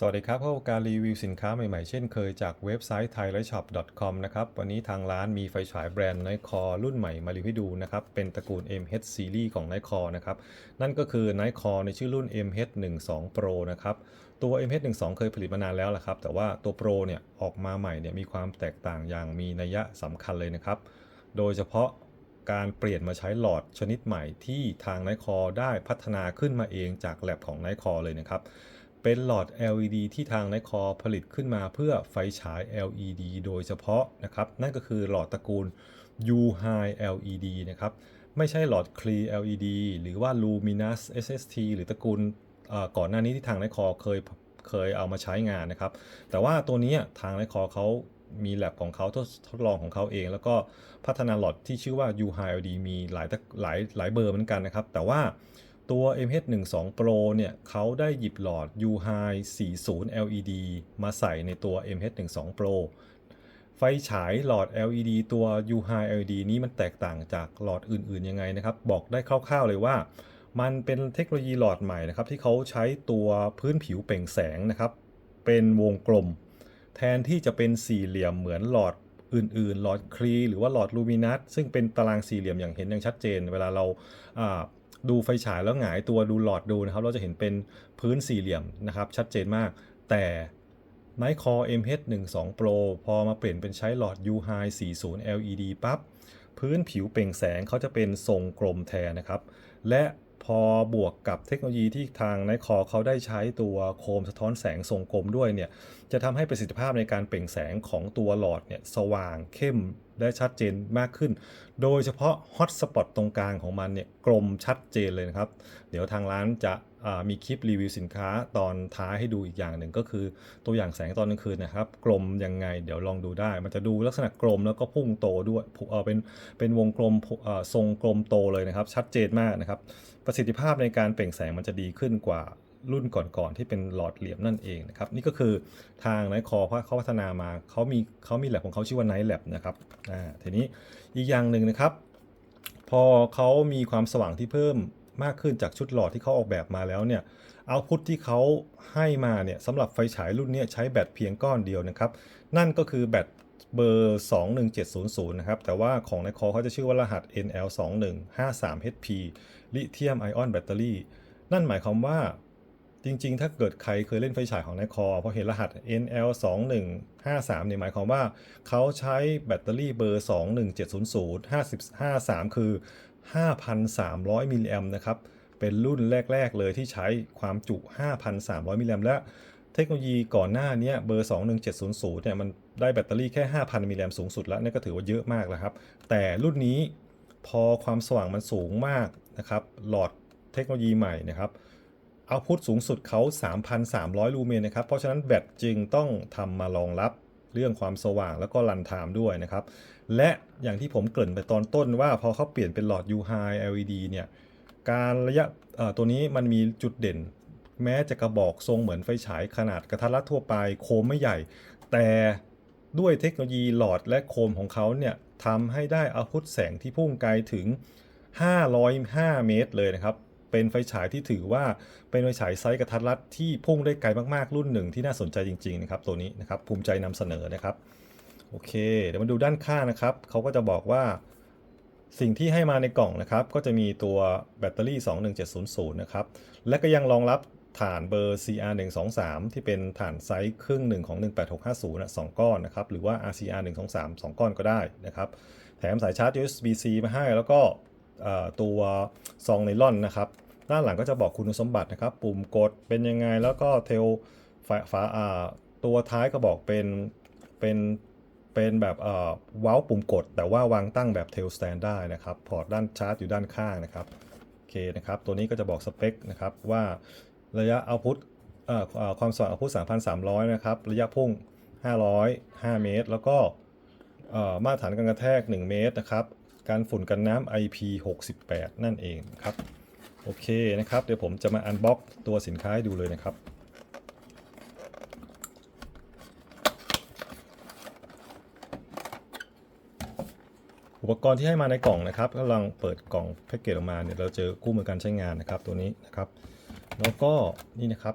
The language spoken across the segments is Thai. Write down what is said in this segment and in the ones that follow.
สวัสดีครับพบกับการรีวิวสินค้าใหม่ๆ เช่นเคยจากเว็บไซต์ thailashop.com นะครับ วันนี้ทางร้านมีไฟฉายแบรนด์ n i คอรุ่นใหม่มารีวิวให้ดูนะครับ เป็นตระกูล MH Series ของ n i คอนะครับ นั่นก็คือ n i คอในชื่อรุ่น MH12 Pro นะครับ ตัว MH12 เคยผลิตมานานแล้วละครับ แต่ว่าตัว Pro เนี่ยออกมาใหม่เนี่ยมีความแตกต่างอย่างมีนัยสำคัญเลยนะครับ โดยเฉพาะการเปลี่ยนมาใช้หลอดชนิดใหม่ที่ทาง n i คอได้พัฒนาขึ้นมาเองจากแลบของ n i คอเลยนะครับ เป็นหลอด LED ที่ทาง n i คอผลิตขึ้นมาเพื่อไฟฉาย LED โดยเฉพาะนะครับ นั่นก็คือหลอดตระกูล U High LED นะครับ ไม่ใช่หลอด Clear LED หรือว่า Luminous SST หรือตระกูลก่อนหน้านี้ที่ทาง n i คอเคยเคยเอามาใช้งานนะครับ แต่ว่าตัวนี้ทาง n i คอเขามีแลบของเขาทดทดลองของเขาเอง แล้วก็พัฒนาหลอดที่ชื่อว่า U High LED มีหลายตระหลายหลายเบอร์เหมือนกันนะครับ แต่ว่า ตัว MH12 Pro เนี่ยเขาได้หยิบหลอด U High 40 LED มาใส่ในตัว MH12 Pro ไฟฉายหลอด LED ตัว U High LED นี้มันแตกต่างจากหลอดอื่นๆยังไงนะครับ บอกได้คร่าวๆเลยว่า มันเป็นเทคโนโลยีหลอดใหม่นะครับ ที่เขาใช้ตัวพื้นผิวเปล่งแสงนะครับ เป็นวงกลม แทนที่จะเป็นสี่เหลี่ยมเหมือนหลอดอื่นๆ หลอดคลีหรือว่าหลอดลูมินัสซึ่งเป็นตารางสี่เหลี่ยมอย่างเห็นอย่างชัดเจน เวลาเราา ดูไฟฉายแล้วหงายตัวดูหลอดดูนะครับ เราจะเห็นเป็นพื้นสี่เหลี่ยมนะครับ ชัดเจนมาก แต่ n i คอ MH12 Pro พอมาเปลี่ยนเป็นใช้หลอด U High 40 LED ปั๊บพื้นผิวเปล่งแสงเขาจะเป็นทรงกลมแทนนะครับ และพอบวกกับเทคโนโลยีที่ทาง n i คอเขาได้ใช้ตัวโคมสะท้อนแสงทรงกลมด้วยเนี่ย จะทำให้ประสิทธิภาพในการเปล่งแสงของตัวหลอดเนี่ยสว่างเข้ม และชัดเจนมากขึ้น โดยเฉพาะฮอตสปอตตรงกลางของมันเนี่ยกลมชัดเจนเลยนะครับ เดี๋ยวทางร้านจะมีคลิปรีวิวสินค้าตอนท้ายให้ดูอีกอย่างหนึ่งก็คือตัวอย่างแสงตอนกลางคืนนะครับ กลมยังไงเดี๋ยวลองดูได้ มันจะดูลักษณะกลมแล้วก็พุ่งโตด้วยเออเป็นเป็นวงกลมทรงกลมโตเลยนะครับ ชัดเจนมากนะครับ ประสิทธิภาพในการเปล่งแสงมันจะดีขึ้นกว่า รุ่นก่อนๆที่เป็นหลอดเหลี่ยมนั่นเองนะครับนี่ก็คือทางไนคอเขาพัฒนามาเขามีเขามีแลบของเขาชื่อว่าไนแลบนะครับอ่าทีนี้อีกอย่างหนึ่งนะครับ พอเขามีความสว่างที่เพิ่มมากขึ้นจากชุดหลอดที่เขาออกแบบมาแล้วเนี่ยเอาพุทที่เขาให้มาเนี่ยสำหรับไฟฉายรุ่นนี้ใช้แบตเพียงก้อนเดียวนะครับ นั่นก็คือแบตเบอร์ 21700 นะครับ แต่ว่าของในคอเขาจะชื่อว่ารหัส NL2153HP ลิเธียมไอออนแบตเตอรี่ นั่นหมายความว่า จริงๆ ถ้าเกิดใครเคยเล่นไฟฉายของในคอพอเห็นรหัส NL2153 เนี่ยหมายความว่าเขาใช้แบตเตอรี่เบอร์ 21700 5053 คือ 5,300 มิลลิแอมนะครับ เป็นรุ่นแรก ๆ เลยที่ใช้ความจุ 5,300 มิลลิแอมและเทคโนโลยีก่อนหน้านี้เบอร์ 21700 เนี่ยมันได้แบตเตอรี่แค่ 5,000 มิลลิแอมสูงสุดแล้วนี่ก็ถือว่าเยอะมากแล้วครับ แต่รุ่นนี้พอความสว่างมันสูงมากนะครับหลอดเทคโนโลยีใหม่นะครับ เอาพุทสูงสุดเขา 3,300 ลูเมนนะครับ เพราะฉะนั้นแบตจึงต้องทำมารองรับเรื่องความสว่างแล้วก็รันไทม์ด้วยนะครับ และอย่างที่ผมเกริ่นไปตอนต้นว่าพอเขาเปลี่ยนเป็นหลอด U High LED เนี่ย การระยะตัวนี้มันมีจุดเด่น แม้จะกระบอกทรงเหมือนไฟฉายขนาดกระทัดรัดทั่วไปโคมไม่ใหญ่ แต่ด้วยเทคโนโลยีหลอดและโคมของเขาเนี่ยทำให้ได้เอาพุทแสงที่พุ่งไกลถึง 505 เมตรเลยนะครับ เป็นไฟฉายที่ถือว่าเป็นไฟฉายไซส์กระทัดรัดที่พุ่งได้ไกลมากๆ รุ่นหนึ่งที่น่าสนใจจริงๆนะครับตัวนี้นะครับภูมิใจนำเสนอนะครับโอเค เดี๋ยวมาดูด้านข้างนะครับเขาก็จะบอกว่าสิ่งที่ให้มาในกล่องนะครับ ก็จะมีตัวแบตเตอรี่ 21700 นะครับ และก็ยังรองรับฐานเบอร์ CR123 ที่เป็นฐานไซส์ครึ่งหนึ่งของ 18650นะ2ก้อนนะครับ หรือว่า RCR123 2 ก้อนก็ได้นะครับ แถมสายชาร์จ USB-C มาให้ แล้วก็ ตัวซองไนลอนนะครับด้านหลังก็จะบอกคุณสมบัตินะครับ ปุ่มกดเป็นยังไงแล้วก็เทลฝาฝาาตัวท้ายก็บอกเป็นเป็นเป็นแบบเอ่อว้าปุ่มกด แต่ว่าวางตั้งแบบเทลสแตนได้นะครับ พอร์ตด้านชาร์จอยู่ด้านข้างนะครับโอเคนะครับ ตัวนี้ก็จะบอกสเปคนะครับว่าระยะเอาพุทเอ่อความสว่างเอาพุท3,300 นะครับ ระยะพุ่ง 500 5 เมตร แล้วก็มาตรฐานการกระแทก 1 เมตรนะครับ การฝุ่นกันน้ำ IP68 นั่นเองครับ โอเคนะครับ เดี๋ยวผมจะมาอันบ็อกตัวสินค้าให้ดูเลยนะครับ อุปกรณ์ที่ให้มาในกล่องนะครับกำลังเปิดกล่องแพ็กเกจออกมาเนี่ยเราเจอคู่มือการใช้งานนะครับตัวนี้นะครับ แล้วก็นี่นะครับ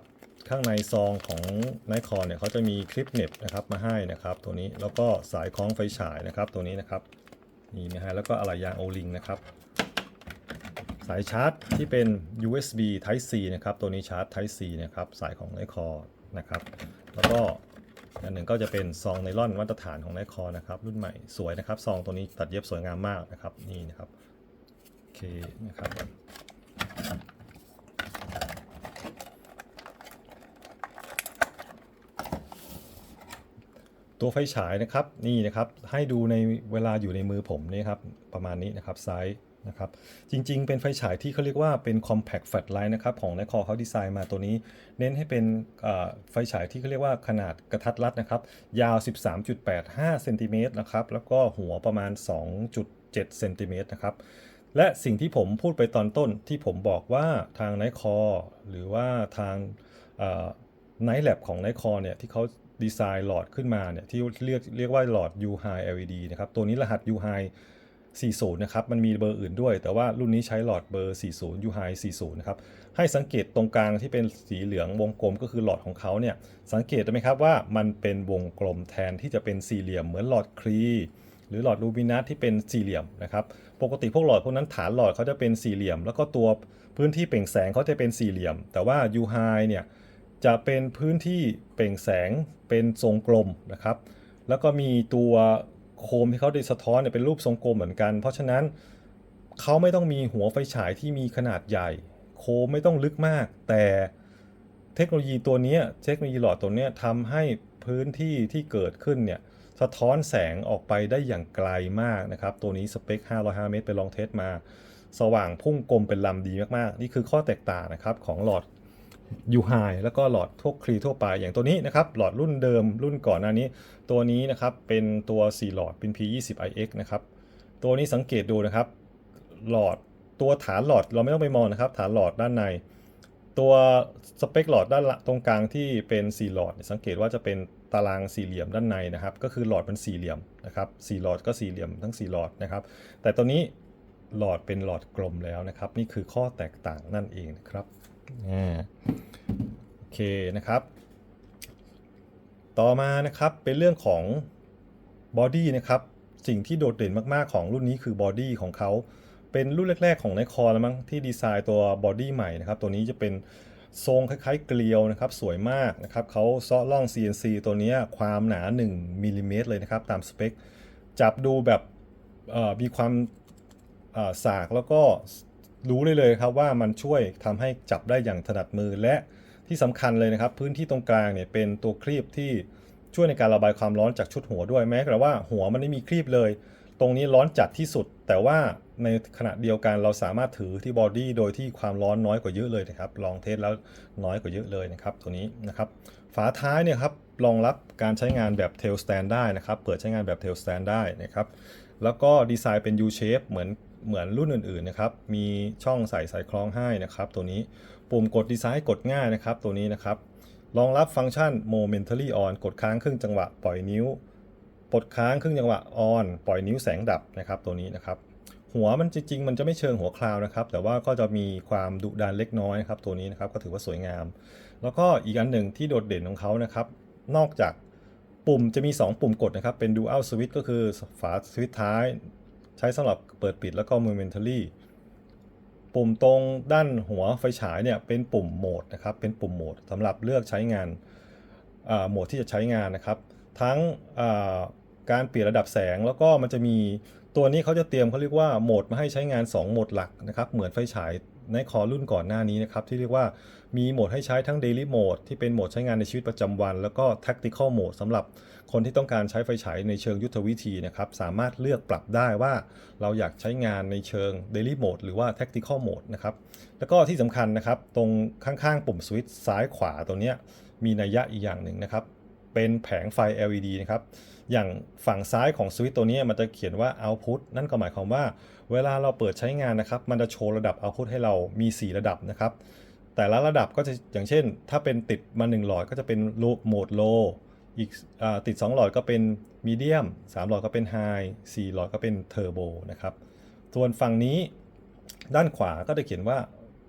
ข้างในซองของไนคอเนี่ยเขาจะมีคลิปเน็บนะครับมาให้นะครับ ตัวนี้แล้วก็สายคล้องไฟฉายนะครับตัวนี้นะครับ นี่นะฮะแล้วก็อะไหล่ยางโอลิงนะครับ สายชาร์จที่เป็น USB Type C นะครับ ตัวนี้ชาร์จ Type C นะครับ สายของไนคอนะครับ แล้วก็อันหนึ่งก็จะเป็นซองไนล่อนมาตรฐานของไนคอนะครับ รุ่นใหม่สวยนะครับ ซองตัวนี้ตัดเย็บสวยงามมากนะครับ นี่นะครับ โอเคนะครับ ตัวไฟฉายนะครับนี่นะครับให้ดูในเวลาอยู่ในมือผมนี่ครับประมาณนี้นะครับไซส์นะครับจริงๆ เป็นไฟฉายที่เขาเรียกว่าเป็น compact flash นะครับของ n i คอเขาดีไซน์มาตัวนี้ เน้นให้เป็นไฟฉายที่เขาเรียกว่าขนาดกระทัดรัดนะครับ ยาว 13.85เซนติเมตรนะครับ แล้วก็หัวประมาณ 2.7เซนติเมตรนะครับ และสิ่งที่ผมพูดไปตอนต้นที่ผมบอกว่าทาง n i คอหรือว่าทางไนท์แลบของ n i คอเนี่ยที่เขา ดีไซน์หลอดขึ้นมาเนี่ยที่เรียกเรียกว่าหลอด U High LED นะครับตัวนี้รหัส U High 40 นะครับ มันมีเบอร์อื่นด้วย แต่ว่ารุ่นนี้ใช้หลอดเบอร์ 40 U High 40 นะครับ ให้สังเกตตรงกลางที่เป็นสีเหลืองวงกลมก็คือหลอดของเขาเนี่ย สังเกตได้ไหมครับว่ามันเป็นวงกลมแทนที่จะเป็นสี่เหลี่ยมเหมือนหลอดครี หรือหลอดลูมินัสที่เป็นสี่เหลี่ยมนะครับ ปกติพวกหลอดพวกนั้นฐานหลอดเขาจะเป็นสี่เหลี่ยม แล้วก็ตัวพื้นที่เปล่งแสงเขาจะเป็นสี่เหลี่ยม แต่ว่า U High เนี่ย จะเป็นพื้นที่เปล่งแสงเป็นทรงกลมนะครับ แล้วก็มีตัวโคมที่เขาได้สะท้อนเนี่ยเป็นรูปทรงกลมเหมือนกัน เพราะฉะนั้นเขาไม่ต้องมีหัวไฟฉายที่มีขนาดใหญ่ โคมไม่ต้องลึกมาก แต่เทคโนโลยีตัวนี้เทคโนโลยีหลอดตัวนี้ทำให้พื้นที่ที่เกิดขึ้นเนี่ยสะท้อนแสงออกไปได้อย่างไกลมากนะครับ ตัวนี้สเปค 505 เมตรไปลองเทสมา สว่างพุ่งกลมเป็นลำดีมากๆ นี่คือข้อแตกต่างนะครับของหลอด ยูไฮแล้วก็หลอดทั่วคลีทั่วไปอย่างตัวนี้นะครับ หลอดรุ่นเดิมรุ่นก่อนหน้านี้ ตัวนี้นะครับเป็นตัว 4 หลอดเป็น P20iX นะครับ ตัวนี้สังเกตดูนะครับ หลอดตัวฐานหลอดเราไม่ต้องไปมองนะครับ ฐานหลอดด้านใน ตัวสเปคหลอดด้านตรงกลางที่เป็น4หลอด สังเกตว่าจะเป็นตารางสี่เหลี่ยมด้านในนะครับ ก็คือหลอดเป็นสี่เหลี่ยมนะครับสี่หลอดก็สี่เหลี่ยมทั้ง4หลอดนะครับ แต่ตัวนี้หลอดเป็นหลอดกลมแล้วนะครับ นี่คือข้อแตกต่างนั่นเองนะครับ อ่าโอเคนะครับ ต่อมานะครับเป็นเรื่องของบอดี้นะครับสิ่งที่โดดเด่นมากๆของรุ่นนี้คือบอดี้ของเขาเป็นรุ่นแรก ๆ ของไนคอแล้วมั้งที่ดีไซน์ตัวบอดี้ใหม่นะครับ ตัวนี้จะเป็นทรงคล้ายๆ เกลียวนะครับ สวยมากนะครับเขาซาะล่อง CNC ตัวนี้ความหนา 1มิลลิเมตรเลยนะครับ ตามสเปค จับดูแบบมีความสากแล้วก็ รู้เลยเลยครับว่ามันช่วยทำให้จับได้อย่างถนัดมือและที่สำคัญเลยนะครับ พื้นที่ตรงกลางเนี่ยเป็นตัวครีบที่ช่วยในการระบายความร้อนจากชุดหัวด้วยแม้แต่ว่าหัวมันไม่มีครีบเลย ตรงนี้ร้อนจัดที่สุด แต่ว่าในขณะเดียวกันเราสามารถถือที่บอดี้โดยที่ความร้อนน้อยกว่าเยอะเลยนะครับ ลองเทสแล้วน้อยกว่าเยอะเลยนะครับตัวนี้นะครับ ฝาท้ายเนี่ยครับรองรับการใช้งานแบบ tail stand ได้นะครับ เปิดใช้งานแบบ tail stand ได้นะครับ แล้วก็ดีไซน์เป็น U shape เหมือน เหมือนรุ่นอื่นๆนะครับ มีช่องใส่สายคล้องให้นะครับ ตัวนี้ปุ่มกดดีไซน์กดง่ายนะครับ ตัวนี้นะครับรองรับฟังก์ชัน momentary on กดค้างครึ่งจังหวะปล่อยนิ้วกดค้างครึ่งจังหวะ on ปล่อยนิ้วแสงดับนะครับ ตัวนี้นะครับ หัวมันจริงๆ มันจะไม่เชิงหัวคราวนะครับ แต่ว่าก็จะมีความดุดันเล็กน้อยนะครับ ตัวนี้นะครับก็ถือว่าสวยงาม แล้วก็อีกอันหนึ่งที่โดดเด่นของเขานะครับ นอกจากปุ่มจะมี 2 ปุ่มกดนะครับ เป็น dual switch ก็คือฝาสวิตท้าย ใช้สำหรับเปิดปิดแล้วก็ม momentary ปุ่มตรงด้านหัวไฟฉายเนี่ยเป็นปุ่มโหมดนะครับเป็นปุ่มโหมดสำหรับเลือกใช้งานโหมดที่จะใช้งานนะครับ ทั้งการเปลี่ยนระดับแสงแล้วก็มันจะมีตัวนี้เขาจะเตรียมเขาเรียกว่าโหมดมาให้ใช้งาน 2 โหมดหลักนะครับ เหมือนไฟฉาย ในคอรุ่นก่อนหน้านี้นะครับที่เรียกว่ามีโหมดให้ใช้ทั้ง Daily Mode ที่เป็นโหมดใช้งานในชีวิตประจำวัน แล้วก็ Tactical Mode สำหรับคนที่ต้องการใช้ไฟฉายในเชิงยุทธวิธีนะครับสามารถเลือกปรับได้ว่าเราอยากใช้งานในเชิง Daily Mode หรือว่า Tactical Mode นะครับแล้วก็ที่สำคัญนะครับตรงข้างๆ ปุ่มสวิตช์ซ้ายขวาตัวเนี้ยมีนัยยะอีกอย่างหนึ่งนะครับเป็นแผงไฟ LED นะครับ อย่างฝั่งซ้ายของสวิตช์ตัวนี้มันจะเขียนว่า output นั่นก็หมายความว่า เวลาเราเปิดใช้งานนะครับ มันจะโชว์ระดับ output ให้เรามี 4 ระดับนะครับ แต่ละระดับก็จะอย่างเช่น ถ้าเป็นติดมา1หลอดก็จะเป็นโหมด low อีกอติด 2 หลอดก็เป็น medium 3 หลอดก็เป็น high 4 หลอดก็เป็น turbo นะครับ ส่วนฝั่งนี้ด้านขวาก็จะเขียนว่า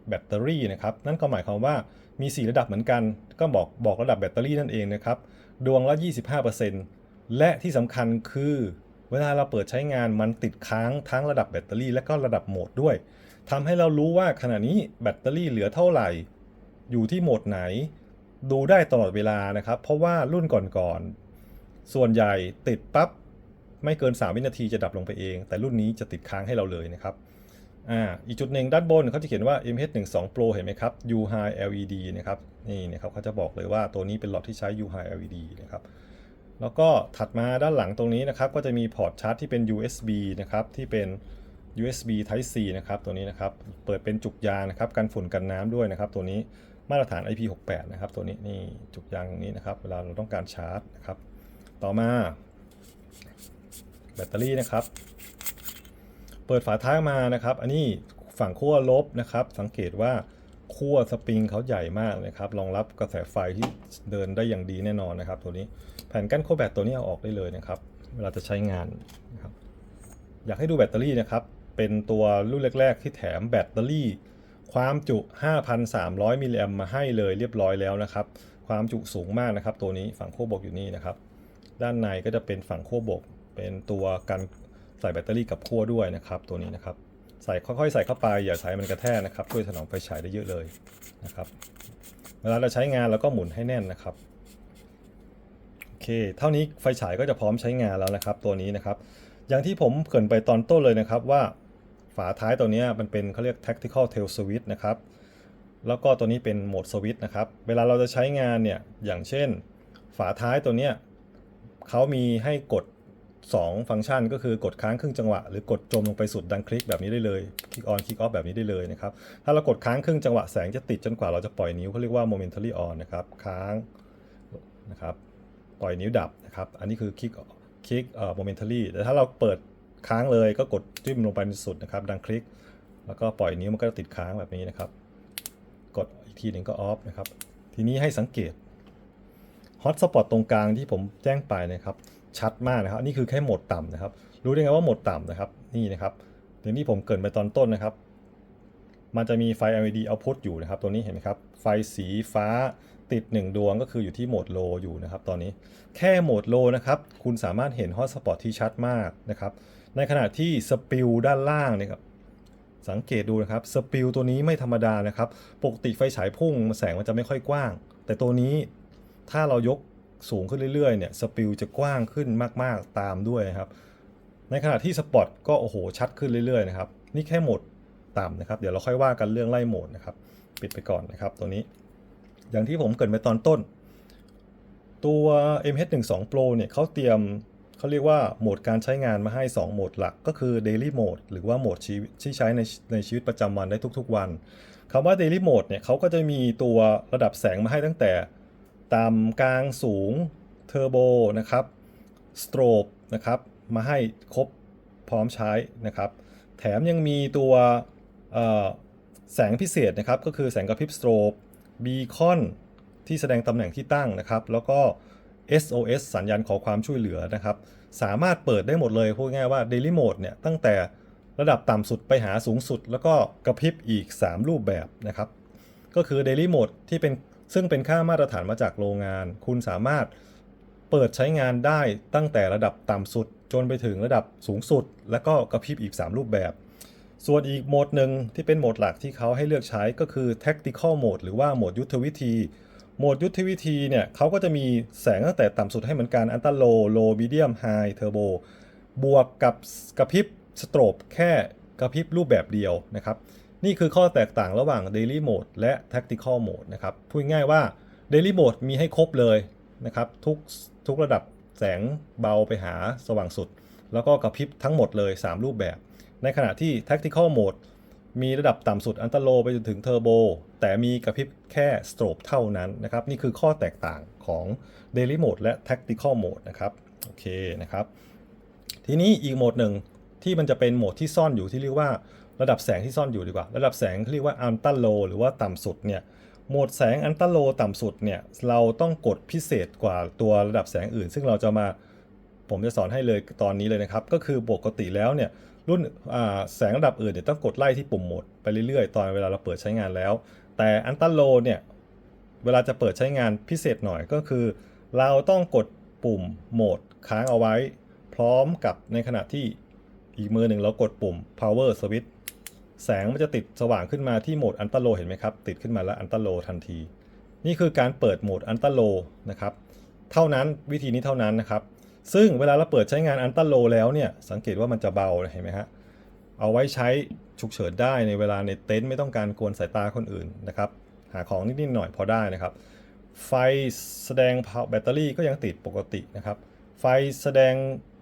แบตเตอรี่นะครับ นั่นก็หมายความว่ามี 4 ระดับเหมือนกัน ก็บอกบอกระดับแบตเตอรี่นั่นเองนะครับ ดวงละ 25%และที่สำคัญคือ เวลาเราเปิดใช้งานมันติดค้างทั้งระดับแบตเตอรี่และก็ระดับโหมดด้วยทำให้เรารู้ว่าขณะนี้แบตเตอรี่เหลือเท่าไหร่ อยู่ที่โหมดไหน ดูได้ตลอดเวลานะครับ เพราะว่ารุ่นก่อนๆส่วนใหญ่ติดปั๊บไม่เกิน 3 วินาทีจะดับลงไปเอง แต่รุ่นนี้จะติดค้างให้เราเลยนะครับอ่าอีกจุดหนึ่งด้านบนเขาจะเขียนว่า MH12 Pro เห็นไหมครับ U High LED นะครับนี่นะครับเขาจะบอกเลยว่าตัวนี้เป็นหลอดที่ใช้ U High LED นะครับ แล้วก็ถัดมาด้านหลังตรงนี้นะครับ ก็จะมีพอร์ตชาร์จที่เป็น USB นะครับที่เป็น USB Type C นะครับตัวนี้นะครับ เปิดเป็นจุกยางนะครับกันฝุ่นกันน้ำด้วยนะครับ ตัวนี้มาตรฐาน IP68 นะครับ ตัวนี้นี่จุกยางตรงนี้นะครับ เวลาเราต้องการชาร์จนะครับ ต่อมา แบตเตอรี่นะครับ เปิดฝาท้ายมานะครับ อันนี้ฝั่งขั้วลบนะครับ สังเกตว่า ขั้วสปริงเขาใหญ่มากนะครับ รองรับกระแสไฟที่เดินได้อย่างดีแน่นอนนะครับ ตัวนี้แผ่นกั้นขั้วแบตตัวนี้เอาออกได้เลยนะครับ เวลาจะใช้งานนะครับ อยากให้ดูแบตเตอรี่นะครับ เป็นตัวรุ่นแรก ๆ ที่แถมแบตเตอรี่ ความจุ 5,300 มิลลิแอมมาให้เลยเรียบร้อยแล้วนะครับ ความจุสูงมากนะครับ ตัวนี้ฝั่งขั้วบวกอยู่นี่นะครับ ด้านในก็จะเป็นฝั่งขั้วบวก เป็นตัวกันใส่แบตเตอรี่กับขั้วด้วยนะครับ ตัวนี้นะครับ ใส่ค่อยๆใส่เข้าไปอย่าใช้มันกระแทกนะครับช่วยถนอมไฟฉายได้เยอะเลยนะครับ เวลาเราใช้งานเราก็หมุนให้แน่นนะครับโอเค เท่านี้ไฟฉายก็จะพร้อมใช้งานแล้วนะครับ ตัวนี้นะครับ อย่างที่ผมเกรินไปตอนต้นเลยนะครับว่าฝาท้ายตัวนี้มันเป็นเขาเรียก tactical tail switch นะครับ แล้วก็ตัวนี้เป็นโหมดสวิตช์นะครับ เวลาเราจะใช้งานเนี่ยอย่างเช่น ฝาท้ายตัวนี้เขามีให้กด 2 ฟังก์ชันก็คือกดค้างครึ่งจังหวะ หรือกดจมลงไปสุดดังคลิกแบบนี้ได้เลยคลิกออนคลิกออฟแบบนี้ได้เลยนะครับถ้าเรากดค้างครึ่งจังหวะแสงจะติดจนกว่าเราจะปล่อยนิ้วเขาเรียกว่า momentary on นะครับค้างนะครับปล่อยนิ้วดับนะครับอันนี้คือคลิกคลิกเอ่อ momentary แต่ถ้าเราเปิดค้างเลยก็กดจิ้มลงไปสุดนะครับดังคลิก แล้วก็ปล่อยนิ้วมันก็จะติดค้างแบบนี้นะครับ กดอีกทีหนึ่งก็ออฟนะครับทีนี้ให้สังเกต ฮอตสปอตตรงกลางที่ผมแจ้งไปนะครับชัดมากนะครับนี่คือแค่โหมดต่ำนะครับ รู้ได้ไงว่าโหมดต่ำนะครับนี่นะครับอย่างที่ผมเกรินไปตอนต้นนะครับ มันจะมีไฟ LED output อยู่นะครับ ตัวนี้เห็นไหมครับ ไฟสีฟ้าติด 1 ดวงก็คืออยู่ที่โหมดโลอยู่นะครับ ตอนนี้แค่โหมดโลนะครับ คุณสามารถเห็นฮอตสปอตที่ชัดมากนะครับ ในขณะที่สปิลด้านล่างเนี่ยครับสังเกตดูนะครับสปิลตัวนี้ไม่ธรรมดานะครับ ปกติไฟฉายพุ่งแสงมันจะไม่ค่อยกว้าง แต่ตัวนี้ ถ้าเรายกสูงขึ้นเรื่อยๆเนี่ยสปิลจะกว้างขึ้นมากๆตามด้วยนะครับ ในขณะที่สปอตก็โอ้โหชัดขึ้นเรื่อยๆนะครับ นี่แค่โหมดต่ำนะครับ เดี๋ยวเราค่อยว่ากันเรื่องไล่โหมดนะครับ ปิดไปก่อนนะครับ ตัวนี้ อย่างที่ผมเกรินไปตอนต้น ตัว MH12 Pro เนี่ยเขาเตรียมเขาเรียกว่าโหมดการใช้งานมาให้ 2 โหมดหลักก็คือ Daily Mode หรือว่าโหมดที่ใช้ในในชีวิตประจำวันได้ทุกๆวันคำว่า Daily Mode เนี่ยเขาก็จะมีตัวระดับแสงมาให้ตั้งแต่ ต่ำกลางสูงเทอร์โบนะครับสโตรบนะครับมาให้ครบพร้อมใช้นะครับ แถมยังมีตัวแสงพิเศษนะครับ ก็คือแสงกระพริบสโตรบบีคอนที่แสดงตำแหน่งที่ตั้งนะครับ แล้วก็ SOS สัญญาณขอความช่วยเหลือนะครับ สามารถเปิดได้หมดเลยพูดง่ายว่า Daily Mode เนี่ยตั้งแต่ระดับต่ำสุดไปหาสูงสุด แล้วก็กระพริบอีก 3 รูปแบบนะครับ ก็คือ Daily Mode ที่เป็น ซึ่งเป็นค่ามาตรฐานมาจากโรงงาน คุณสามารถเปิดใช้งานได้ตั้งแต่ระดับต่ำสุด จนไปถึงระดับสูงสุด แล้วก็กระพริบอีก 3 รูปแบบ ส่วนอีกโหมดหนึ่งที่เป็นโหมดหลักที่เขาให้เลือกใช้ก็คือ Tactical Mode หรือว่าโหมดยุทธวิธี โหมดยุทธวิธีเนี่ยเขาก็จะมีแสงตั้งแต่ต่ำสุดให้เหมือนกันอันต l โลโลมีเดียมไฮเทอร์โบบวกกับกระพริบสโตรบแค่กระพริบรูปแบบเดียวนะครับ นี่คือข้อแตกต่างระหว่าง Daily Mode และ Tactical Mode นะครับพูดง่ายว่า Daily Mode มีให้ครบเลยนะครับทุกทุกระดับแสงเบาไปหาสว่างสุด แล้วก็กระพริบทั้งหมดเลย 3 รูปแบบ ในขณะที่ Tactical Mode มีระดับต่ำสุดอันตโลไปจนถึงเทอร์โบแต่มีกระพริบแค่สโตรบเท่านั้นนะครับ นี่คือข้อแตกต่างของ Daily Mode และ Tactical Mode นะครับโอเคนะครับ ทีนี้อีกโหมดหนึ่งที่มันจะเป็นโหมดที่ซ่อนอยู่ที่เรียกว่า ระดับแสงที่ซ่อนอยู่ดีกว่า ระดับแสงเรียกว่าอัลต a โลหรือว่าต่ำสุดเนี่ยโหมดแสงอัลต a โลต่ำสุดเนี่ยเราต้องกดพิเศษกว่าตัวระดับแสงอื่น ซึ่งเราจะมาผมจะสอนให้เลยตอนนี้เลยนะครับ ก็คือปกติแล้วเนี่ยรุ่นแสงระดับอื่นเนี่ยต้องกดไล่ที่ปุ่มโหมดไปเรื่อยๆ ตอนเวลาเราเปิดใช้งานแล้ว แต่อันตันโลเนี่ยเวลาจะเปิดใช้งานพิเศษหน่อยก็คือ เราต้องกดปุ่มโหมดค้างเอาไว้ พร้อมกับในขณะที่อีกมือหนึ่งเรากดปุ่ม power switch แสงมันจะติดสว่างขึ้นมาที่โหมดอันต r โลเห็นไหมครับ ติดขึ้นมาแล้วอันต r โลทันที นี่คือการเปิดโหมดอันต r โลนะครับ เท่านั้นวิธีนี้เท่านั้นนะครับ ซึ่งเวลาเราเปิดใช้งานอันต r โลแล้วเนี่ยสังเกตว่ามันจะเบาเห็นไหมฮะเอาไว้ใช้ฉุกเฉินได้ในเวลาในเต็นท์ไม่ต้องการกวนสายตาคนอื่นนะครับ หาของนิดๆหน่อยพอได้นะครับ ไฟแสดงแบตเตอรี่ก็ยังติดปกตินะครับ ไฟแสดง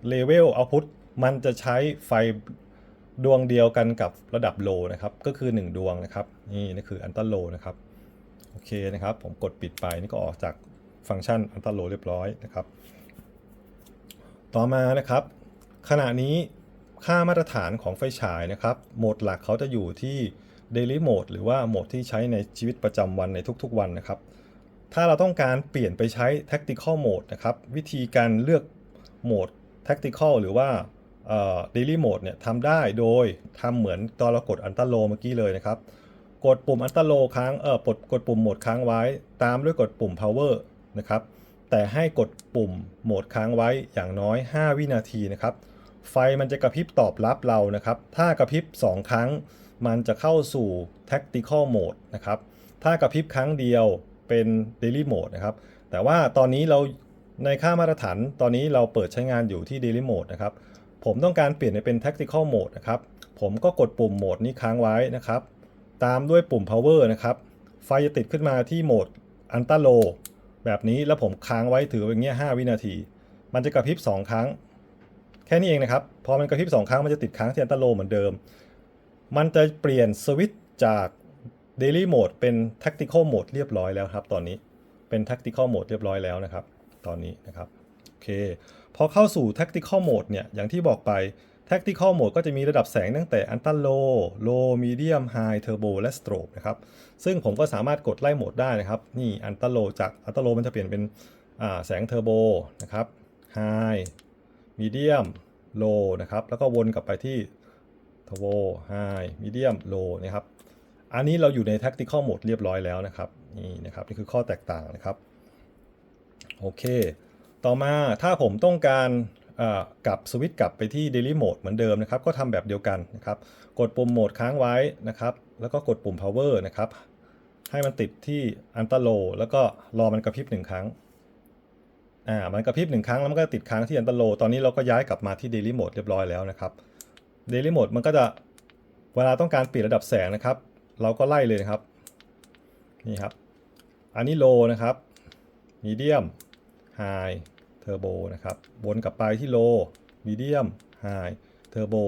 เลเวลเอาพุตมันจะใช้ไฟ ดวงเดียวกันกับระดับโลนะครับ ก็คือ 1 ดวงนะครับ นี่นี่คืออันต r โลนะครับ โอเคนะครับ ผมกดปิดไปนี่ก็ออกจากฟังก์ชันอันต r โลเรียบร้อยนะครับ ต่อมานะครับ ขณะนี้ค่ามาตรฐานของไฟฉายนะครับ โหมดหลักเขาจะอยู่ที่ Daily Mode หรือว่าโหมดที่ใช้ในชีวิตประจำวันในทุกๆวันนะครับ ถ้าเราต้องการเปลี่ยนไปใช้ Tactical Mode นะครับ วิธีการเลือกโหมด Tactical หรือว่า เอ่อ Daily Mode เนี่ยทำได้โดยทำเหมือนตอนเรากดอันต r โลเมื่อกี้เลยนะครับ กดปุ่มอันต r โลค้างเออกดกดปุ่มโหมดค้างไว้ ตามด้วยกดปุ่ม power นะครับ แต่ให้กดปุ่มโหมดค้างไว้อย่างน้อย 5 วินาทีนะครับ ไฟมันจะกระพริบตอบรับเรานะครับ ถ้ากระพริบ 2 ครั้ง มันจะเข้าสู่ tactical mode นะครับ ถ้ากระพริบครั้งเดียวเป็น daily mode นะครับ แต่ว่าตอนนี้เราในค่ามาตรฐานตอนนี้เราเปิดใช้งานอยู่ที่ daily mode นะครับ ผมต้องการเปลี่ยนให้เป็น tactical mode นะครับ ผมก็กดปุ่มโหมดนี้ค้างไว้นะครับ ตามด้วยปุ่ม power นะครับ ไฟจะติดขึ้นมาที่โหมด ultra low แบบนี้แล้วผมค้างไว้ถืออย่างเงี้ย5วินาที มันจะกระพริบ 2 ครั้ง แค่นี้เองนะครับ พอมันกระพริบ 2 ครั้งมันจะติดค้างที่อันต r โลเหมือนเดิม มันจะเปลี่ยนสวิตช์จาก daily mode เป็น tactical mode เรียบร้อยแล้วครับ ตอนนี้เป็น tactical mode เรียบร้อยแล้วนะครับ ตอนนี้นะครับ โอเค พอเข้าสู่ tactical mode เนี่ย อย่างที่บอกไป tactical mode ก็จะมีระดับแสงตั้งแต่ ultra low low medium high turbo และ strobe นะครับ ซึ่งผมก็สามารถกดไล่โหมดได้นะครับ นี่ ultra low จาก ultra low มันจะเปลี่ยนเป็นแสงเทอร์โบนะครับ high medium low นะครับ แล้วก็วนกลับไปที่ turbo high medium low นะครับ อันนี้เราอยู่ใน tactical mode เรียบร้อยแล้วนะครับ นี่นะครับ นี่คือข้อแตกต่างนะครับ โอเค ต่อมาถ้าผมต้องการกลับสวิตช์กลับไปที่ daily mode เหมือนเดิมนะครับ ก็ทำแบบเดียวกันนะครับ กดปุ่มโหมดค้างไว้นะครับ แล้วก็กดปุ่ม power นะครับ ให้มันติดที่ ultra low แล้วก็รอมันกระพริบหนึ่งครั้ง อ่า มันกระพริบหนึ่งครั้งแล้วมันก็ติดค้างที่ ultra low ตอนนี้เราก็ย้ายกลับมาที่ daily mode เรียบร้อยแล้วนะครับ daily mode มันก็จะเวลาต้องการเปลี่ยนระดับแสงนะครับ เราก็ไล่เลยนะครับ นี่ครับ อันนี้ low นะครับ medium high turbo นะครับ วนกลับไปที่ low medium high turbo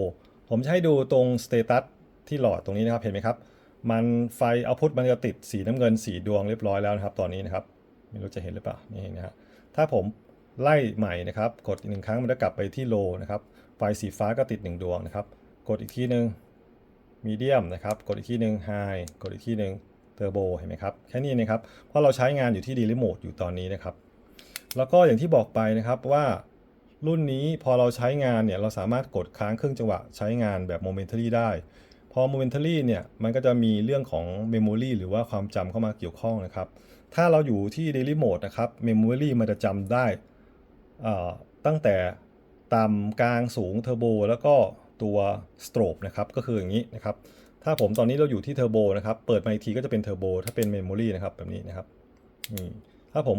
ผมจะให้ดูตรง status ที่หลอดตรงนี้นะครับ เห็นไหมครับ มันไฟ output มันจะติดสีน้ำเงินสีดวงเรียบร้อยแล้วนะครับ ตอนนี้นะครับ ไม่รู้จะเห็นหรือเปล่านี่นะฮะถ้าผมไล่ใหม่นะครับ กดอีกหนึ่งครั้งมันจะกลับไปที่ low นะครับ ไฟสีฟ้าก็ติด 1 ดวงนะครับ กดอีกทีหนึ่ง medium นะครับ กดอีกทีหนึ่ง high กดอีกทีหนึ่ง turbo เห็นไหมครับ แค่นี้นะครับ เพราะเราใช้งานอยู่ที่ daily mode อยู่ตอนนี้นะครับ แล้วก็อย่างที่บอกไปนะครับว่ารุ่นนี้พอเราใช้งานเนี่ยเราสามารถกดค้างเครึ่องจังหวะใช้งานแบบ momentary ได้ พอ momentary เนี่ยมันก็จะมีเรื่องของ memory หรือว่าความจำเข้ามาเกี่ยวข้องนะครับ ถ้าเราอยู่ที่ daily mode นะครับ memory มันจะจำได้ตั้งแต่ต่ำกลางสูงเทอร์โบแล้วก็ตัว strobe นะครับก็คืออย่างนี้นะครับ ถ้าผมตอนนี้เราอยู่ที่เทอร์โบนะครับ เปิดมาอีกทีก็จะเป็นเทอร์โบถ้าเป็นเมมโมรีนะครับแบบนี้นะครับถ้าผม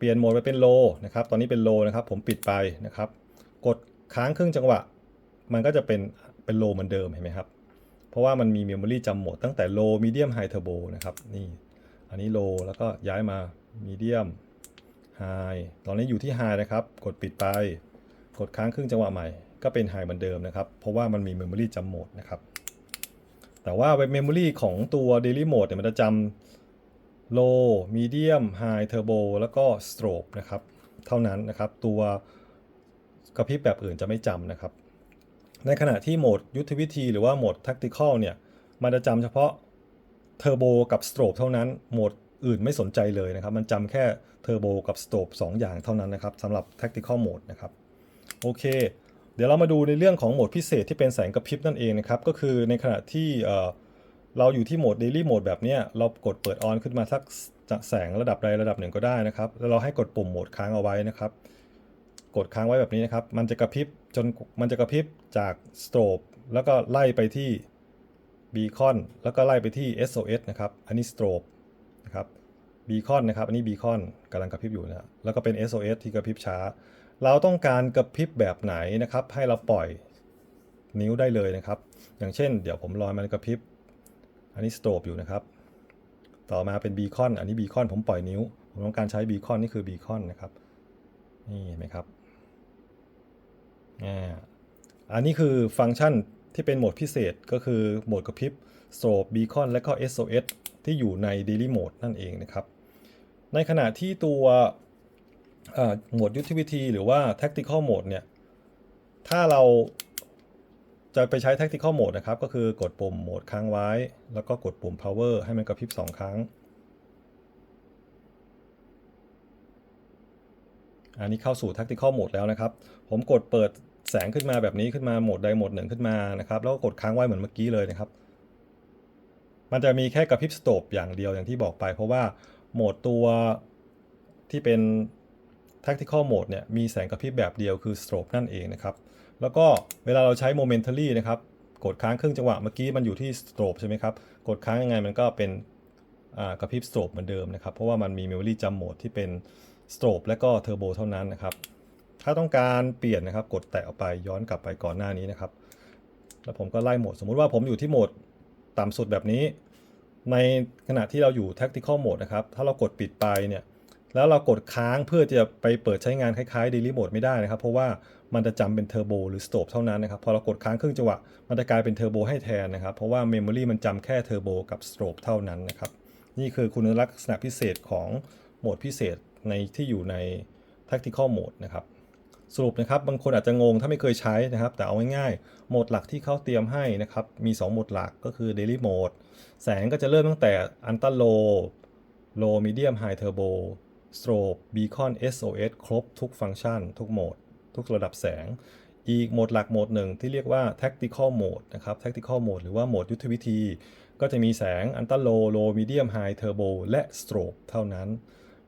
เปลี่ยนโหมดไปเป็นโลนะครับ ตอนนี้เป็นโลนะครับ ผมปิดไปนะครับ กดค้างครึ่งจังหวะ มันก็จะเป็นเป็นโลเหมือนเดิมเห็นไหมครับ เพราะว่ามันมีเมมโมรีจำโหมดตั้งแต่โลมีเดียมไฮเทอร์โบนะครับ นี่ อันนี้โลแล้วก็ย้ายมามีเดียมไฮตอนนี้อยู่ที่ไฮนะครับ กดปิดไป กดค้างครึ่งจังหวะใหม่ ก็เป็นไฮเหมือนเดิมนะครับ เพราะว่ามันมีเมมโมรีจำโหมดนะครับ แต่ว่าเมมโมรีของตัว Daily Mode เนี่ยมันจะจำ Low Medium High Turbo แล้วก็ Strobe นะครับ เท่านั้นนะครับ ตัวกระพริบแบบอื่นจะไม่จำนะครับ ในขณะที่โหมดยุทธวิธีหรือว่าโหมด Tactical เนี่ย มันจะจำเฉพาะ Turbo กับ Strobe เท่านั้น โหมดอื่นไม่สนใจเลยนะครับ มันจำแค่ Turbo กับ Strobe 2 อย่างเท่านั้นนะครับสำหรับ Tactical Mode นะครับ โอเค เดี๋ยวเรามาดูในเรื่องของโหมดพิเศษที่เป็นแสงกระพริบนั่นเองนะครับ ก็คือในขณะที่ เราอยู่ที่โหมด daily mode แบบนี้เรากดเปิดออนขึ้นมาสักแสงระดับใดระดับหนึ่งก็ได้นะครับ แล้วเราให้กดปุ่มโหมดค้างเอาไว้นะครับ กดค้างไว้แบบนี้นะครับ มันจะกระพริบจนมันจะกระพริบจากสโตรบแล้วก็ไล่ไปที่บีคอนแล้วก็ไล่ไปที่ SOS นะครับ อันนี้สโตรบนะครับบีคอนนะครับ อันนี้บีคอนกำลังกระพริบอยู่นะแล้วก็เป็น SOS ที่กระพริบช้า เราต้องการกระพริบแบบไหนนะครับ ให้เราปล่อยนิ้วได้เลยนะครับ อย่างเช่น เดี๋ยวผมรอมันกระพริบ อันนี้สโตรบอยู่นะครับ ต่อมาเป็นบีคอน อันนี้บีคอนผมปล่อยนิ้ว ผมต้องการใช้บีคอนนี่คือบีคอนนะครับ นี่เห็นไหมครับอ่าอันนี้คือฟังก์ชันที่เป็นโหมดพิเศษก็คือโหมดกระพริบ strobe beacon และก็ SOS ที่อยู่ใน daily mode นั่นเองนะครับ ในขณะที่ตัวโหมดยุทธวิธีหรือว่า tactical mode เนี่ย ถ้าเรา จะไปใช้ tactical mode นะครับ ก็คือกดปุ่มโหมดค้างไว้ แล้วก็กดปุ่ม power ให้มันกระพริบ 2 ครั้ง อันนี้เข้าสู่ tactical mode แล้วนะครับ ผมกดเปิดแสงขึ้นมาแบบนี้ขึ้นมาโหมดใดโหมดหนึ่งขึ้นมานะครับ แล้วก็กดค้างไว้เหมือนเมื่อกี้เลยนะครับ มันจะมีแค่กระพริบสโตบอย่างเดียวอย่างที่บอกไป เพราะว่าโหมดตัวที่เป็น tactical mode เนี่ยมีแสงกระพริบแบบเดียวคือ strobe นั่นเองนะครับ แล้วก็เวลาเราใช้ momentary นะครับ กดค้างครึ่งจังหวะเมื่อกี้มันอยู่ที่ strobe ใช่ไหมครับ กดค้างยังไงมันก็เป็นกระพริบ strobe เหมือนเดิมนะครับ เพราะว่ามันมี memory jump mode ที่เป็น strobe และก็ turbo เท่านั้นนะครับ ถ้าต้องการเปลี่ยนนะครับ กดแตะออกไปย้อนกลับไปก่อนหน้านี้นะครับ แล้วผมก็ไล่โหมด สมมุติว่าผมอยู่ที่โหมดต่ำสุดแบบนี้ ในขณะที่เราอยู่ tactical mode นะครับ ถ้าเรากดปิดไปเนี่ย แล้วเรากดค้างเพื่อจะไปเปิดใช้งานคล้ายๆ daily mode ไม่ได้นะครับ เพราะว่ามันจะจำเป็น turbo หรือ strobe เท่านั้นนะครับ พอเรากดค้างครึ่งจังหวะ มันจะกลายเป็น turbo ให้แทนนะครับ เพราะว่า memory มันจำแค่ turbo กับ strobe เท่านั้นนะครับ นี่คือคุณลักษณะพิเศษของโหมดพิเศษในที่อยู่ใน tactical mode นะครับ สรุปนะครับบางคนอาจจะงงถ้าไม่เคยใช้นะครับ แต่เอาง่ายๆโหมดหลักที่เขาเตรียมให้นะครับมี2โหมดหลักก็คือ daily mode แสงก็จะเริ่มตั้งแต่ ultra low low medium high turbo strobe beacon SOS ครบทุกฟังก์ชัน ทุกโหมด ทุกระดับแสง อีกโหมดหลักโหมดหนึ่งที่เรียกว่า tactical mode นะครับ tactical mode หรือว่าโหมดยุทธวิธี ก็จะมีแสง ultra low low medium high turbo และ strobe เท่านั้น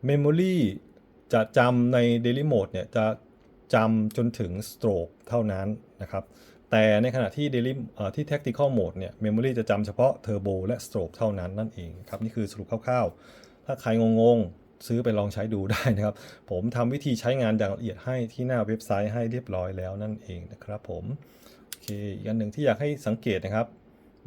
memory จะจำใน daily mode เนี่ยจะจำจนถึง stroke เท่านั้นนะครับแต่ในขณะที่ daily เอ่อที่ tactical mode เนี่ย memory จะจำเฉพาะ turbo และ stroke เท่านั้นนั่นเองครับ นี่คือสรุปคร่าวๆ ถ้าใครงง ซื้อไปลองใช้ดูได้นะครับ ผมทำวิธีใช้งานอย่างละเอียดให้ที่หน้าเว็บไซต์ให้เรียบร้อยแล้วนั่นเองนะครับผมโอเคอีกอันหนึ่งที่อยากให้สังเกตนะครับ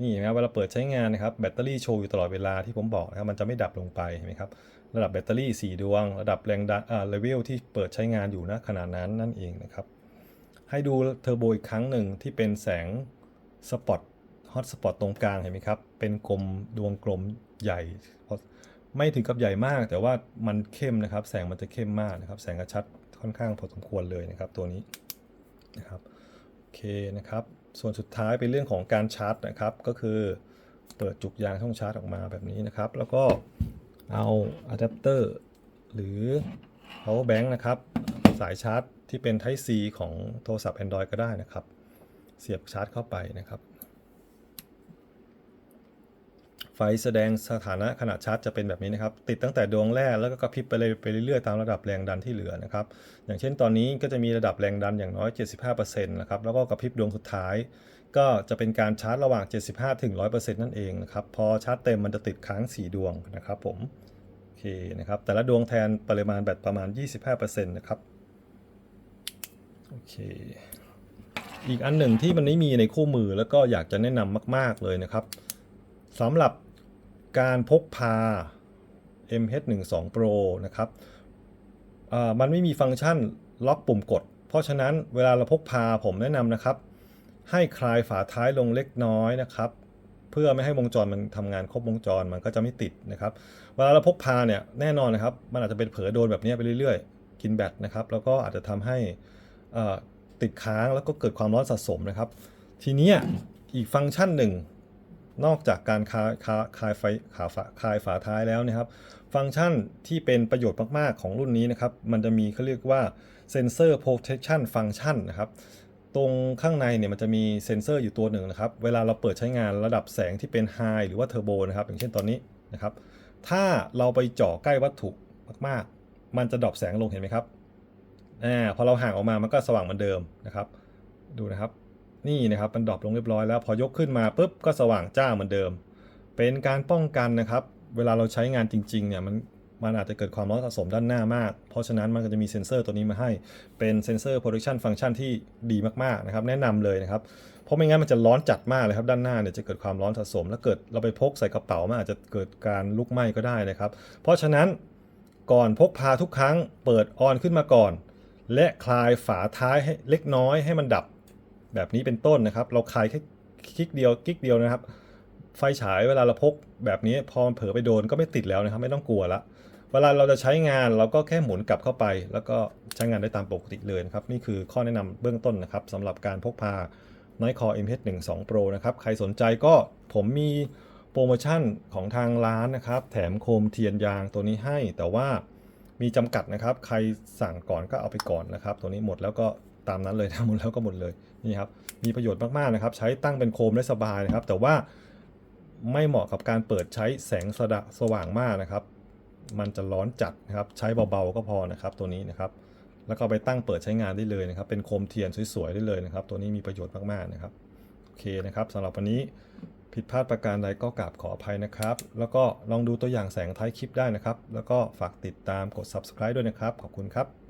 นี่นะเวลาเปิดใช้งานนะครับแบตเตอรี่โชว์อยู่ตลอดเวลาที่ผมบอกนะครับมันจะไม่ดับลงไปเห็นไหมครับระดับแบตเตอรี่ 4 ดวง ระดับแรงดันอ่าเลเวลที่เปิดใช้งานอยู่นะขนาดนั้นนั่นเองนะครับให้ดูเทอร์โบอีกครั้งหนึ่งที่เป็นแสงสปอตฮอตสปอตตรงกลางเห็นไหมครับเป็นกลมดวงกลมใหญ่ ไม่ถึงกับใหญ่มาก แต่ว่ามันเข้มนะครับ แสงมันจะเข้มมากนะครับ แสงกระชัดค่อนข้างพอสมควรเลยนะครับ ตัวนี้นะครับโอเคนะครับ ส่วนสุดท้ายเป็นเรื่องของการชาร์จนะครับ ก็คือเปิดจุกยางช่องชาร์จออกมาแบบนี้นะครับ แล้วก็เอาอะแดปเตอร์หรือ power bank นะครับ สายชาร์จที่เป็น Type C ของโทรศัพท์ Android ก็ได้นะครับ เสียบชาร์จเข้าไปนะครับ ไฟแสดงสถานะขณะชาร์จจะเป็นแบบนี้นะครับ ติดตั้งแต่ดวงแรกแล้วก็กระพริบไปเลยไปเรื่อยๆตามระดับแรงดันที่เหลือนะครับ อย่างเช่นตอนนี้ก็จะมีระดับแรงดันอย่างน้อย 75%นะครับ แล้วก็กระพริบดวงสุดท้าย ก็จะเป็นการชาร์จระหว่าง 75ถึง100%นั่นเองนะครับ พอชาร์จเต็มมันจะติดค้าง 4 ดวงนะครับผม โอเคนะครับ แต่ละดวงแทนปริมาณแบตประมาณ 25%นะครับ โอเคอีกอันหนึ่งที่มันไม่มีในคู่มือแล้วก็อยากจะแนะนำมาก ๆ เลยนะครับสำหรับ การพกพา MH12 Pro นะครับมันไม่มีฟังก์ชันล็อกปุ่มกด เพราะฉะนั้นเวลาเราพกพาผมแนะนำนะครับ ให้คลายฝาท้ายลงเล็กน้อยนะครับ เพื่อไม่ให้วงจรมันทำงานครบวงจรมันก็จะไม่ติดนะครับ เวลาเราพกพาเนี่ยแน่นอนนะครับ มันอาจจะเป็นเผลอโดนแบบนี้ไปเรื่อยๆ กินแบตนะครับ แล้วก็อาจจะทำให้ติดค้างแล้วก็เกิดความร้อนสะสมนะครับ ทีนี้อีกฟังก์ชันหนึ่ง นอกจากการคายคาคายไฟขาฝาคายฝาท้ายแล้วนะครับ ฟังก์ชันที่เป็นประโยชน์มาก ๆ ของรุ่นนี้นะครับ มันจะมีเขาเรียกว่า Sensor Protection Function นะครับ ตรงข้างในเนี่ยมันจะมีเซ็นเซอร์อยู่ตัวหนึ่งนะครับ เวลาเราเปิดใช้งานระดับแสงที่เป็น High หรือว่า Turbo นะครับ อย่างเช่นตอนนี้นะครับ ถ้าเราไปเจาะใกล้วัตถุมาก ๆ มันจะดรอปแสงลงเห็นไหมครับอ่าพอเราห่างออกมามันก็สว่างเหมือนเดิมนะครับ ดูนะครับ นี่นะครับมันดรอปลงเรียบร้อยแล้วพอยกขึ้นมาปุ๊บก็สว่างจ้าเหมือนเดิม เป็นการป้องกันนะครับ เวลาเราใช้งานจริงๆเนี่ยมันมันอาจจะเกิดความร้อนสะสมด้านหน้ามาก เพราะฉะนั้นมันก็จะมีเซ็นเซอร์ตัวนี้มาให้ เป็นเซ็นเซอร์ protection function ที่ดีมากๆนะครับ แนะนำเลยนะครับ เพราะไม่งั้นมันจะร้อนจัดมากเลยครับ ด้านหน้าเนี่ยจะเกิดความร้อนสะสม แล้วเกิดเราไปพกใส่กระเป๋ามันอาจจะเกิดการลุกไหม้ก็ได้นะครับ เพราะฉะนั้นก่อนพกพาทุกครั้งเปิดออนขึ้นมาก่อน และคลายฝาท้ายให้เล็กน้อยให้มันดับ แบบนี้เป็นต้นนะครับ เราคลายแค่คลิกเดียวคลิกเดียวนะครับ ไฟฉายเวลาเราพกแบบนี้พอมันเผลอไปโดนก็ไม่ติดแล้วนะครับ ไม่ต้องกลัวละเวลาเราจะใช้งานเราก็แค่หมุนกลับเข้าไป แล้วก็ใช้งานได้ตามปกติเลยนะครับ นี่คือข้อแนะนำเบื้องต้นนะครับสำหรับการพกพา Nightcore MH12 Pro นะครับ ใครสนใจก็ผมมีโปรโมชั่นของทางร้านนะครับ แถมโคมเทียนยางตัวนี้ให้ แต่ว่ามีจำกัดนะครับ ใครสั่งก่อนก็เอาไปก่อนนะครับ ตัวนี้หมดแล้วก็ ตามนั้นเลยถ้าหมดแล้วก็หมดเลยนี่ครับมีประโยชน์มากๆนะครับ ใช้ตั้งเป็นโคมได้สบายนะครับ แต่ว่าไม่เหมาะกับการเปิดใช้แสงสดะสว่างมากนะครับ มันจะร้อนจัดนะครับ ใช้เบาๆก็พอนะครับ ตัวนี้นะครับ แล้วก็ไปตั้งเปิดใช้งานได้เลยนะครับ เป็นโคมเทียนสวยๆได้เลยนะครับ ตัวนี้มีประโยชน์มากๆนะครับโอเคนะครับสำหรับวันนี้ผิดพลาดประการใดก็กราบขออภัยนะครับ แล้วก็ลองดูตัวอย่างแสงท้ายคลิปได้นะครับ แล้วก็ฝากติดตามกด subscribe ด้วยนะครับ ขอบคุณครับ